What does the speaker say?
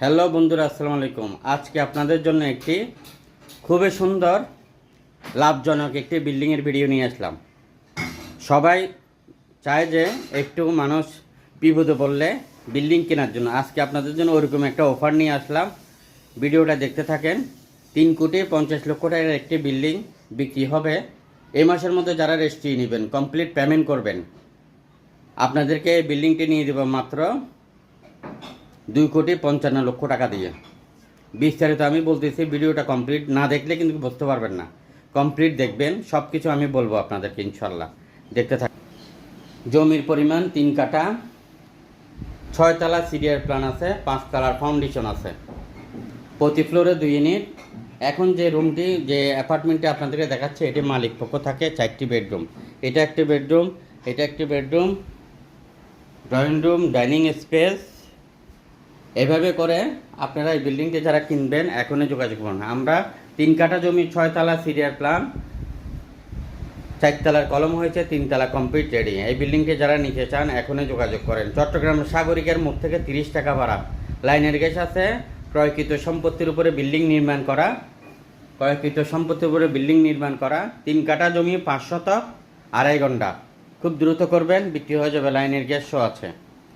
Hello বন্ধুরা, আসসালামু আলাইকুম। আজকে আপনাদের জন্য একটি খুবই সুন্দর, লাভজনক একটি বিল্ডিংয়ের ভিডিও নিয়ে আসলাম। সবাই চায় যে একটু মানুষ বিপদে পড়লে বিল্ডিং কেনার জন্য। আজকে আপনাদের জন্য ওরকম একটা অফার নিয়ে আসলাম। ভিডিওটা দেখতে থাকেন, তিন কোটি পঞ্চাশ লক্ষ টাকার একটি বিল্ডিং বিক্রি হবে। এই মাসের মধ্যে যারা রেজিস্ট্রি নেবেন কমপ্লিট পেমেন্ট করবেন, আপনাদেরকে বিল্ডিংটি নিয়ে দেবো মাত্র দুই কোটি পঞ্চান্ন লক্ষ টাকা দিয়ে। বিস্তারিত আমি বলতেছি, ভিডিওটা কমপ্লিট না দেখলে কিন্তু বুঝতে পারবেন না। কমপ্লিট দেখবেন সব কিছু আমি বলব আপনাদেরকে ইনশাল্লাহ দেখতে থাক জমির পরিমাণ তিন কাঠা, ছয়তলা সিরিয়ার প্ল্যান আছে, পাঁচতলার ফাউন্ডেশন আছে। প্রতি ফ্লোরে দুই ইউনিট। এখন যে রুমটি, যে অ্যাপার্টমেন্টে আপনাদেরকে দেখাচ্ছে, এটি মালিক পক্ষ থাকে, চারটি বেডরুম। এটা একটি বেডরুম, এটা একটি bedroom, drawing room, dining space এভাবে করে আপনারা এই বিল্ডিংটি যারা কিনবেন, এখনই যোগাযোগ করুন। আমরা তিন কাঠা জমি ছয়তলা সিরিয়ার প্ল্যান চারতলার কলম হয়েছে তিনতলা কমপ্লিট রেডি। এই বিল্ডিংটি যারা নিতে চান, এখনই যোগাযোগ করেন। চট্টগ্রাম সাগরিকের মুখ থেকে তিরিশ টাকা ভাড়া। লাইনের গ্যাস আছে, ক্রয়কৃত সম্পত্তির উপরে বিল্ডিং নির্মাণ করা। ক্রয়কৃত সম্পত্তির উপরে বিল্ডিং নির্মাণ করা। তিন কাঠা জমি, পাঁচ শতক, আড়াই ঘণ্টা। খুব দ্রুত করবেন, বিক্রি হয়ে যাবে, লাইনের গ্যাস শো আছে।